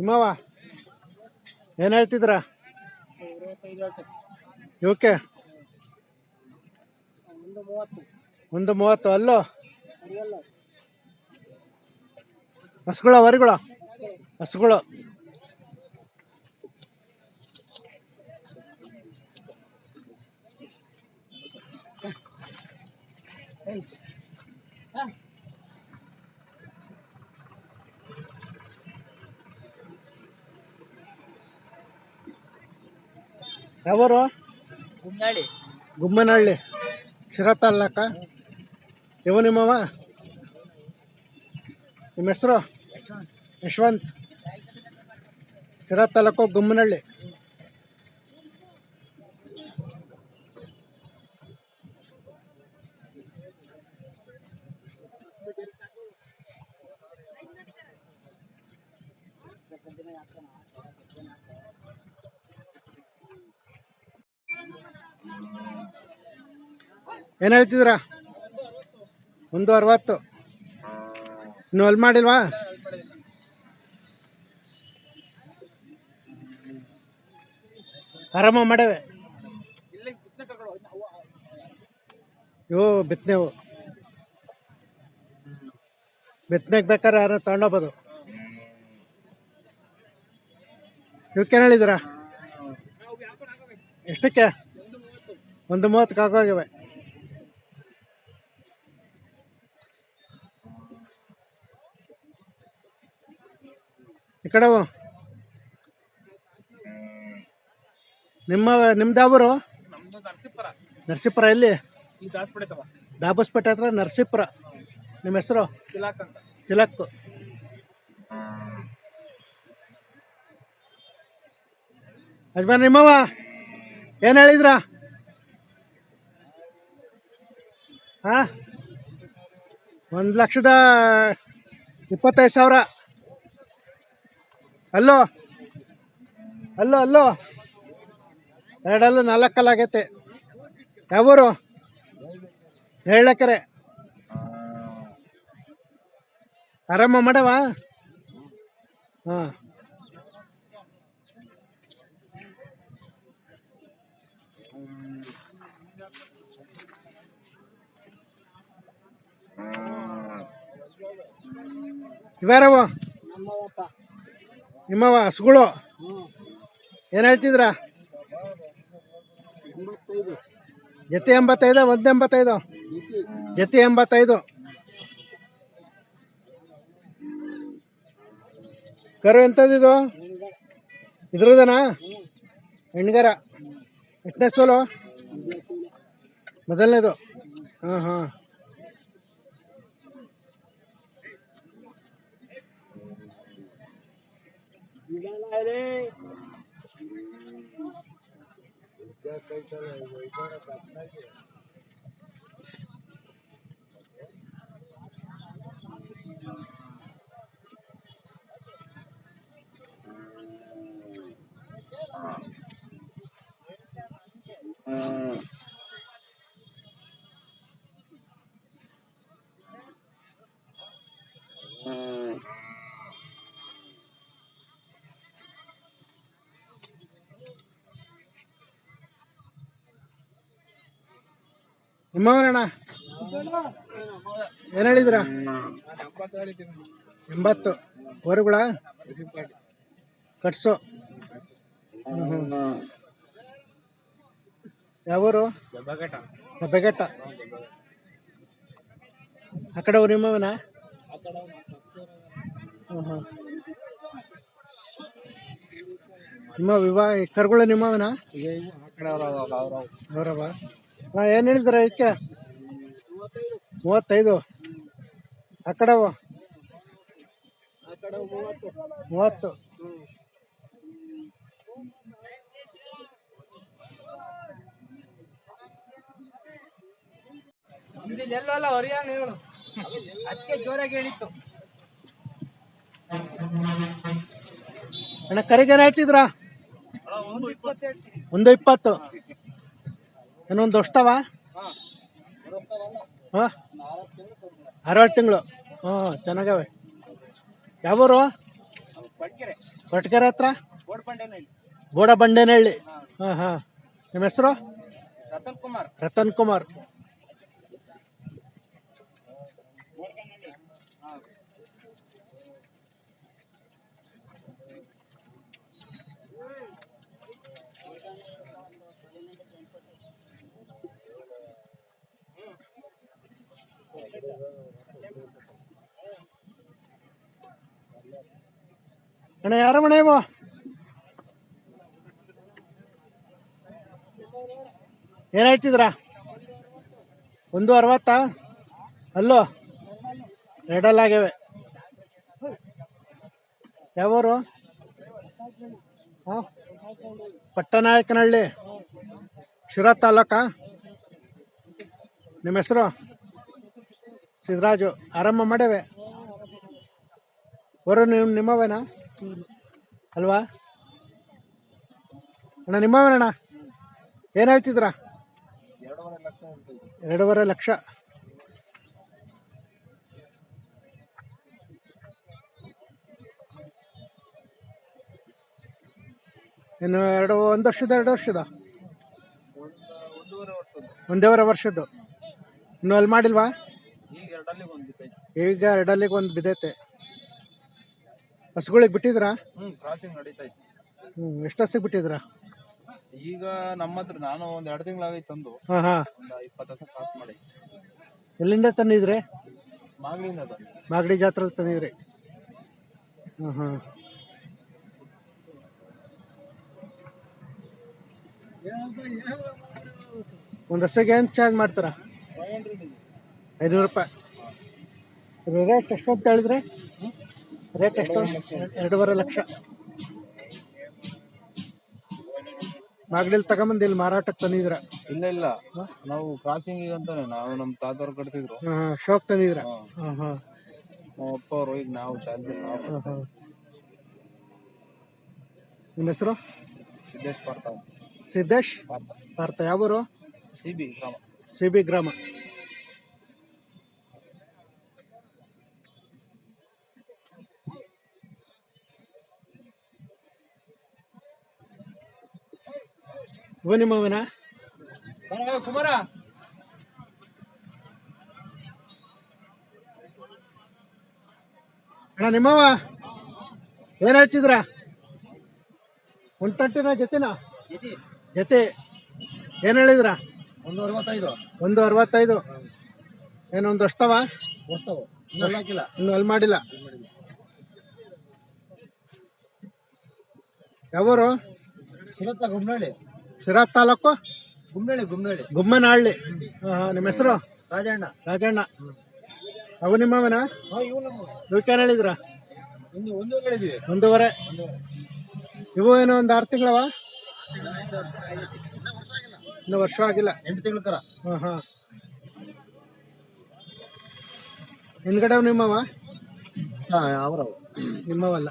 ನಿಮ್ಮವ ಏನು ಹೇಳ್ತಿದ್ರ? ಇವಕ್ಕೆ ಒಂದು ಮೂವತ್ತು ಅಲ್ಲೋ? ಹಸುಗಳ ವರಿಗಳು? ಹಸುಗಳು ಯಾವರು? ಗುಮ್ಮನಹಳ್ಳಿ ಗುಮ್ಮನಹಳ್ಳಿ. ಶಿರಾ ತಾಲ್ಲೂಕ ಇವ ನಿಮ್ಮವ? ನಿಮ್ಮ ಹೆಸರು? ಯಶವಂತ್. ಶಿರಾ ತಾಲೂಕು ಗುಮ್ಮನಹಳ್ಳಿ. ಏನು ಹೇಳ್ತಿದ್ದೀರಾ? ಒಂದು ಅರವತ್ತು. ಇನ್ನು ಅಲ್ಲಿ ಮಾಡಿಲ್ವಾ? ಆರಾಮ ಮಾಡವೆ. ಇವು ಬಿತ್ತನೆವು. ಬಿತ್ತನೆಗೆ ಬೇಕಾದ್ರೆ ಯಾರು ತಗೊಂಡೋಗ್ಬೋದು. ಇವಕ್ಕೇನು ಹೇಳಿದ್ದೀರಾ? ಎಷ್ಟಕ್ಕೆ? ಒಂದು ಮೂವತ್ತು ಕಾಕೋಗಿವೆ ಈ ಕಡೆ. ನಿಮ್ಮ ನಿಮ್ದಾವರು ನಮ್ದು ನರಸೀಪುರ. ಎಲ್ಲಿ? ದಾಬಸ್ಪೇಟೆ ಹತ್ರ ನರಸೀಪುರ. ನಿಮ್ಮ ಹೆಸರು? ತಿಲಾಕ್ ತಿಲಕ್. ಯಜಮಾನ್ ನಿಮ್ಮವ ಏನು ಹೇಳಿದ್ರ? ಹಾ? ಒಂದು ಲಕ್ಷದ ಇಪ್ಪತ್ತೈದು ಸಾವಿರ. ಅಲ್ಲೋ? ಅಲ್ಲೋ ಅಲ್ಲೋ? ಎರಡಲ್ಲೂ ನಾಲ್ಕಲ್ಲ ಆಗೈತೆ ಯಾವೂರು? ಹೇಳಕರೆ. ಆರಾಮ ಮಾಡವಾ? ಹಾಂ. ಇವ್ಯಾರವ ನಿಮ್ಮವ ಹಸುಗಳು ಏನು ಹೇಳ್ತಿದ್ರ? ಜತೆ ಎಂಬತ್ತೈದು ಒಂದು ಎಂಬತ್ತೈದು. ಜತೆ ಎಂಬತ್ತೈದು. ಕರು ಎಂಥದ್ದು ಇದ್ರದನಾ? ಹೆಣ್ಗರ. ಎಷ್ಟನೇ ಸೋಲು? ಮೊದಲನೇದು. ಹಾಂ ಹಾಂ. અરે. ನಿಮ್ಮವನಣ್ಣ ಏನು ಹೇಳಿದ್ರ? ಎಂಬತ್ತು. ಹೊರಗುಳ? ಕಟ್ಸು. ಯಾವೂರು ದಬ್ಬೆಘಟ್ಟ ಆ ಕಡೆ ಅವ್ರು ನಿಮ್ಮವನ? ಹ್ಞೂ ಹ್ಞೂ ನಿಮ್ಮ ವಿವಾಹ, ಕರ್ಗುಳ ನಿಮ್ಮವನ? ಅವರವ ನಾ ಏನು ಹೇಳಿದ್ರ ಇದಕ್ಕೆ ಮೂವತ್ತೈದು. ಆ ಕಡೆ ಅವು ಆ ಕಡೆ ಮೂವತ್ತು ಎಲ್ಲಲ್ಲ ಹರಿಯಾಣ ಹೇಳು. ಅದಕ್ಕೆ ಜೋರಾಗಿ ಹೇಳಿತ್ತು. ಅಣ್ಣ ಕರಿಗೆ ಏನು ಹೇಳ್ತಿದ್ರಾ? ಒಂದು ಇಪ್ಪತ್ತು. ಏನೊಂದು ಅಷ್ಟವ ಹಾಂ ಹಾಂ? ಅರವತ್ತು ತಿಂಗಳು. ಹ್ಞೂ ಚೆನ್ನಾಗವೆ. ಯಾವೂರು? ಕೊಟ್ಗೆರೆ. ಹತ್ರ? ಬೋಡ ಬಂಡೇನಹಳ್ಳಿ ಹಾಂ ಹಾಂ. ನಿಮ್ಮ ಹೆಸರು? ರತನ್ ಕುಮಾರ್. ರತನ್ ಕುಮಾರ್. ಅಣ್ಣ, ಯಾರ ಮನೆ ಇವು? ಏನು ಹೇಳ್ತಿದ್ರಾ? ಒಂದು ಅರವತ್ತಾ? ಅಲ್ಲೋ ಎರಡಲ್ಲಾಗ್ಯವೆ ಯಾವೂರು? ಹಾಂ? ಪಟ್ಟನಾಯಕನಹಳ್ಳಿ, ಶಿರಾ ತಾಲೂಕಾ? ನಿಮ್ಮ ಹೆಸರು? ಸಿದ್ದರಾಜು ಆರಂಭ ಮಾಡೇವೆ. ಬರೋ ನೀವು ನಿಮ್ಮವೇನ? ಅಲ್ವಾ? ಅಣ್ಣ, ನಿಮ್ಮವೇನಣ್ಣ? ಏನು ಹೇಳ್ತಿದ್ರಾ? ಎರಡೂವರೆ ಲಕ್ಷ. ಇನ್ನು ಎರಡು, ಒಂದು ವರ್ಷದ, ಎರಡು ವರ್ಷದ? ಒಂದೂವರೆ ವರ್ಷದ್ದು. ಇನ್ನು ಅಲ್ಲಿ ಮಾಡಿಲ್ವಾ? ಈಗ ಎರಡಲ್ಲಿಗೆ ಒಂದು ಬಿದ್ದೈತೆ. ಹಸುಗಳಿಗೆ ಬಿಟ್ಟಿದ್ರಾ? ಹ್ಮ್ ಕ್ರಾಸಿಂಗ್ ನಡೀತೈತೆ. ಹ್ಞೂ ಎಷ್ಟು ಹಸಿಗೆ ಬಿಟ್ಟಿದ್ರಾ? ಈಗ ನಮ್ಮ ಹತ್ರ ನಾನು ಒಂದ್ ಎರಡು ತಿಂಗಳಾಗೈತೆ ತಂದು ಹಾಂ ಹಾಂ. ಒಂದು ಇಪ್ಪತ್ತು ಕ್ರಾಸ್ ಮಾಡಿ ಎಲ್ಲಿಂದ ತಂದಿದ್ರೆ? ಮಾಗ್ಲಿಂದ ಅದು ಮಾಗಡಿ ಜಾತ್ರೆಲಿ ತಂದಿದ್ರಿ. ಹಾಂ ಹಾಂ ಒಂದು ಹಸಿಗೆ ಏನು ಚಾರ್ಜ್ ಮಾಡ್ತೀರಾ? ಐನೂರು ರೂಪಾಯಿ. ರೇಟ್ ಎಷ್ಟು ಅಂತ ಹೇಳಿದ್ರೆ ರೇಟ್ ಎಷ್ಟು? ಎರಡೂವರೆ ಲಕ್ಷ. ಮಾಗಡಿಲ್ ತಗೊಂಬಂದು ಇಲ್ಲಿ ಮಾರಾಟಕ್ಕೆ ತಂದಿದ್ರ ಇಲ್ಲ ಇಲ್ಲ. ನಾವು ಕ್ರಾಸಿಂಗ್ ಅಂತಾನೆ ನಾವು ನಮ್ಮ ತಾತವ್ರು ಕಟ್ತಿದ್ರು. ಶೋಕ್ ತಂದಿದ್ರ ನಮ್ಮ ಅಪ್ಪ ಅವರು ಈಗ ನಾವು ಚಾಲ್ತಿ ನಿಮ್ಮ ಹೆಸರು? ಸಿದ್ದೇಶ್ ಪಾರ್ಥ ಸಿದ್ದೇಶ್ ಪಾರ್ಥ. ಯಾವ ಊರು ಸಿ ಬಿ ಗ್ರಾಮ. ಸಿ ಬಿ ಗ್ರಾಮ. ಇವ ಮಾವನ. ಕುಮಾರ. ಅಣ್ಣ ನಿಮ್ಮವ ಏನ್ ಹೇಳ್ತಿದ್ರ? ಉಂಟಟ್ಟಿನ ಜೊತೆನ ಜೊತೆ ಏನ್ ಹೇಳಿದ್ರ? ಒಂದು ಅರವತ್ತೈದು. ಒಂದು ಅರವತ್ತೈದು. ಏನೊಂದು ಅಷ್ಟವ? ಇನ್ನು ಅಲ್ಲಿ ಮಾಡಿಲ್ಲ. ಯಾವರು? ಗುಮ್ನಳ್ಳಿ. ಶಿರಾ ತಾಲೂಕು? ಗುಮ್ನಳ್ಳಿ ಗುಮ್ನಳ್ಳಿ ಗುಮ್ಮನಹಳ್ಳಿ. ಹಾಂ ಹಾಂ ನಿಮ್ಮ ಹೆಸರು? ರಾಜಣ್ಣ. ರಾಜಣ್ಣ. ಅವು ನಿಮ್ಮವನ ಇವಕ್ಕೇನು ಹೇಳಿದ್ರ? ಇನ್ನು ಒಂದು ಹೇಳಿದ್ವಿ. ಒಂದೂವರೆ? ಇವು ಏನೋ ಒಂದು ಆರು ತಿಂಗಳವ? ಇನ್ನು ವರ್ಷ ಆಗಿಲ್ಲ. ಎಂಟು ತಿಂಗಳ ಕರ. ಹಾಂ ಹಾಂ. ಹಿಂದ್ಗಡೆ ನಿಮ್ಮವ? ಅವರವು. ನಿಮ್ಮವಲ್ಲ.